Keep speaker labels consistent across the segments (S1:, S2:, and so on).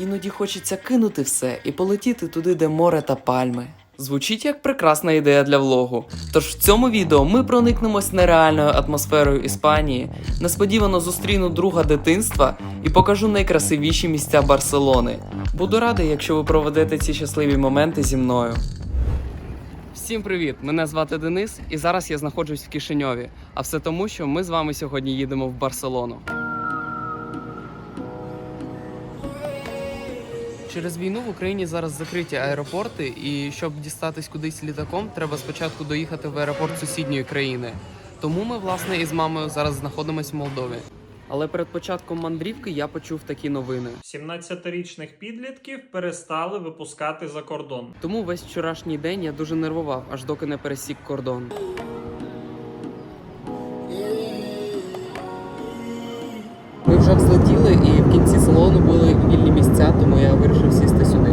S1: Іноді хочеться кинути все і полетіти туди, де море та пальми. Звучить як прекрасна ідея для влогу. Тож в цьому відео ми проникнемось нереальною атмосферою Іспанії, несподівано зустріну друга дитинства і покажу найкрасивіші місця Барселони. Буду радий, якщо ви проведете ці щасливі моменти зі мною. Всім привіт! Мене звати Денис, і зараз я знаходжусь в Кишиньові. А все тому, що ми з вами сьогодні їдемо в Барселону. Через війну в Україні зараз закриті аеропорти, і щоб дістатись кудись літаком, треба спочатку доїхати в аеропорт сусідньої країни. Тому ми, власне, із мамою зараз знаходимося в Молдові. Але перед початком мандрівки я почув такі новини.
S2: 17-річних підлітків перестали випускати за кордон.
S1: Тому весь вчорашній день я дуже нервував, аж доки не пересік кордон. Ми вже взлетіли, і в кінці салону місця, тому я вирішив сісти сюди.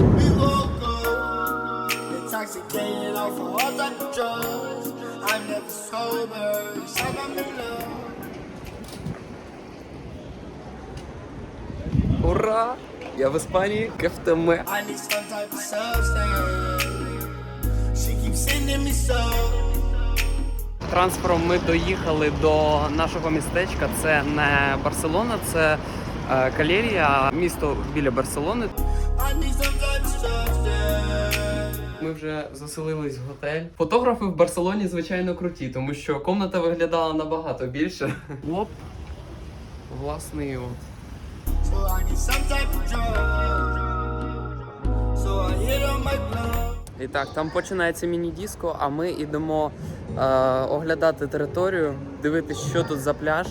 S1: Ура! Я в Іспанії
S3: some.
S1: Транспортом ми доїхали до нашого містечка. Це не Барселона, це е, Калерія, місто біля Барселони. Ми вже заселились в готель. Фотографи в Барселоні, звичайно, круті, тому що комната виглядала набагато більше. Оп. Власний от. І так, там починається міні-диско, а ми йдемо е, оглядати територію, дивитися, що тут за пляж.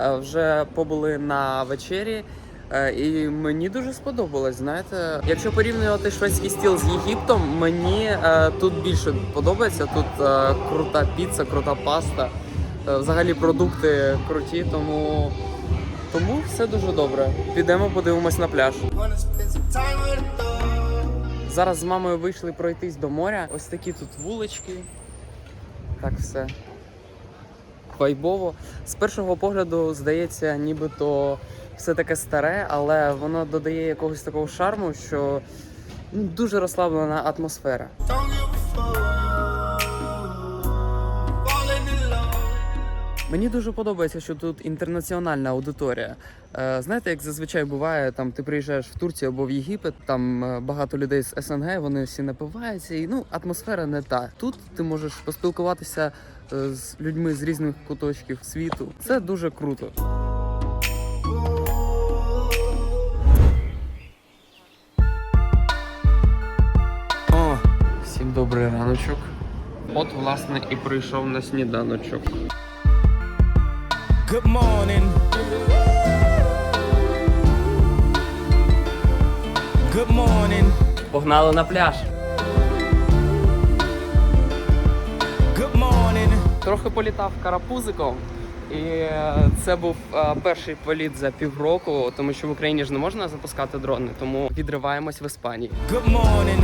S1: Е, вже побули на вечері. е, І мені дуже сподобалось. Знаєте, якщо порівнювати шведський стіл з Єгиптом, мені е, тут більше подобається. Тут е, крута піца, крута паста. Е, взагалі продукти круті, тому, тому все дуже добре. Підемо, подивимось на пляж. Зараз з мамою вийшли пройтись до моря. Ось такі тут вулички. Так все. Вайбово. З першого погляду здається, нібито все таке старе, але воно додає якогось такого шарму, що ну, дуже розслаблена атмосфера. Мені дуже подобається, що тут інтернаціональна аудиторія. Е, знаєте, як зазвичай буває, там ти приїжджаєш в Турцію або в Єгипет, там е, багато людей з СНГ, вони всі напиваються, і ну атмосфера не та. Тут ти можеш поспілкуватися з людьми з різних куточків світу. Це дуже круто. О, всім добрий раночок. От, власне, і прийшов на сніданочок.
S4: Good morning. Good morning.
S1: Погнали на пляж. Трохи політав карапузиком. І е, це був е, перший політ за півроку, тому що в Україні ж не можна запускати дрони, тому відриваємось в Іспанії.
S4: Good morning.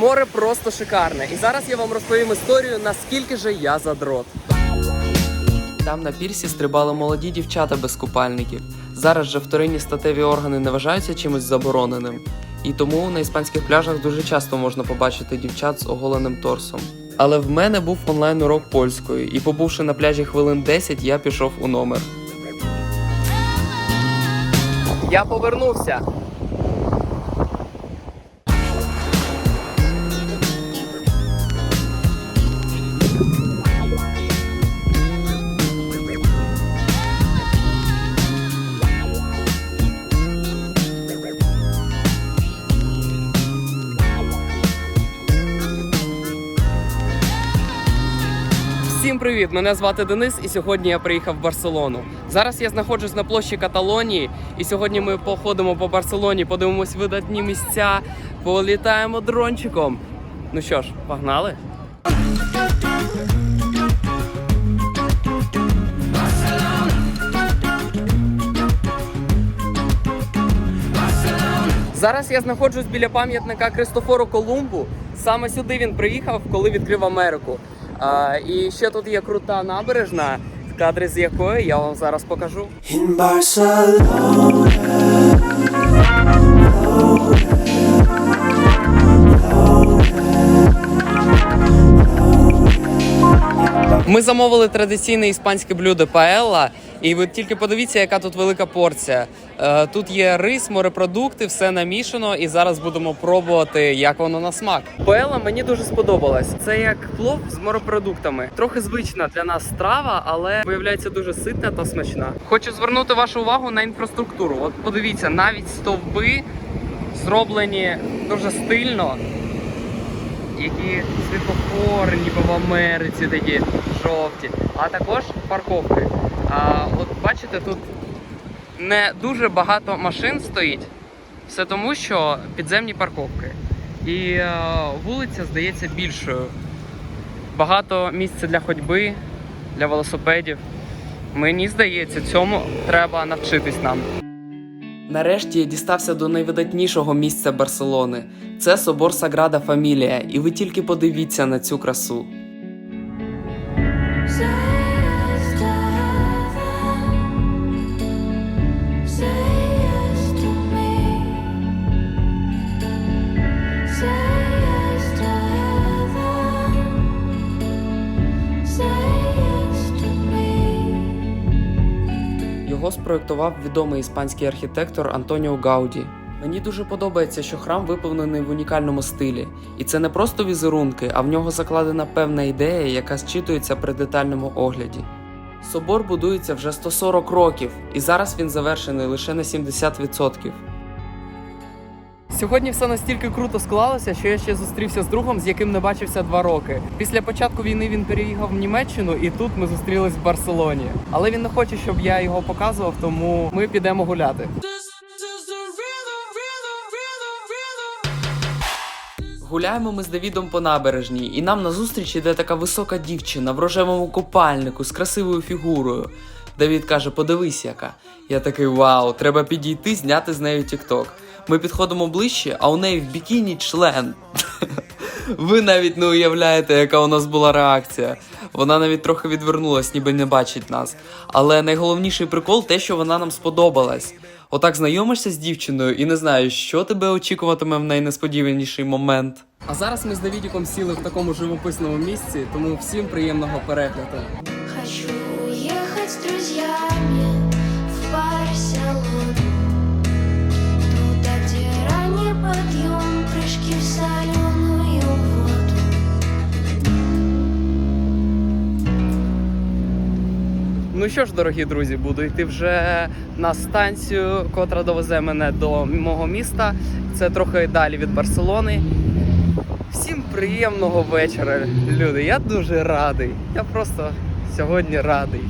S1: Море просто шикарне. І зараз я вам розповім історію, наскільки же я задрот. Там на пірсі стрибали молоді дівчата без купальників. Зараз же вторинні статеві органи не вважаються чимось забороненим. І тому на іспанських пляжах дуже часто можна побачити дівчат з оголеним торсом. Але в мене був онлайн урок польської, і побувши на пляжі хвилин 10, я пішов у номер. Я повернувся. Всім привіт! Мене звати Денис, і сьогодні я приїхав в Барселону. Зараз я знаходжусь на площі Каталонії, і сьогодні ми походимо по Барселоні, подивимось видатні місця, політаємо дрончиком. Ну що ж, погнали? Зараз я знаходжусь біля пам'ятника Кристофору Колумбу. Саме сюди він приїхав, коли відкрив Америку. А, і ще тут є крута набережна. кадри з якої я вам зараз покажу.
S3: In Barcelona.
S1: Ми замовили традиційне іспанське блюдо паелла, і ви тільки подивіться, яка тут велика порція. Е, Тут є рис, морепродукти, все намішано, і зараз будемо пробувати, як воно на смак. Паелла мені дуже сподобалась. Це як плов з морепродуктами. Трохи звична для нас страва, але виявляється дуже ситна та смачна. Хочу звернути вашу увагу на інфраструктуру. От подивіться, навіть стовби зроблені дуже стильно які світлофори, ніби в Америці такі жовті, а також парковки. А, от бачите, тут не дуже багато машин стоїть, все тому, що підземні парковки. І е, вулиця здається більшою. Багато місця для ходьби, для велосипедів. Мені здається, цьому треба навчитись нам. Нарешті я дістався до найвидатнішого місця Барселони. Це собор Саграда Фамілія, і ви тільки подивіться на цю красу. Його спроектував відомий іспанський архітектор Антоніо Гауді. Мені дуже подобається, що храм виповнений в унікальному стилі, і це не просто візерунки, а в нього закладена певна ідея, яка зчитується при детальному огляді. Собор будується вже 140 років, і зараз він завершений лише на 70%. Сьогодні все настільки круто склалося, що я ще зустрівся з другом, з яким не бачився два роки. Після початку війни він переїхав в Німеччину, і тут ми зустрілись в Барселоні. Але він не хоче, щоб я його показував, тому ми підемо гуляти. Гуляємо ми з Давідом по набережній, і нам назустріч іде така висока дівчина в рожевому купальнику з красивою фігурою. Давід каже: подивись яка. Я такий вау, треба підійти, зняти з нею тікток. Ми підходимо ближче, а у неї в бікіні член. Ви навіть не уявляєте, яка у нас була реакція. Вона навіть трохи відвернулась, ніби не бачить нас. Але найголовніший прикол те, що вона нам сподобалась. Отак знайомишся з дівчиною і не знаєш, що тебе очікуватиме в найнесподіваніший момент. А зараз ми з Давідіком сіли в такому живописному місці, тому всім приємного перегляду.
S5: Хочу
S1: Ну що ж, дорогі друзі, буду йти вже на станцію, котра довезе мене до мого міста. Це трохи далі від Барселони. Всім приємного вечора, люди. Я дуже радий. Я просто сьогодні радий.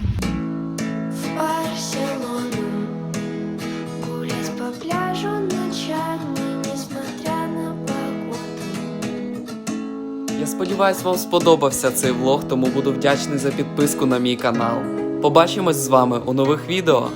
S1: Я сподіваюсь, вам сподобався цей влог, тому буду вдячний за підписку на мій канал. Побачимось з вами у нових відео.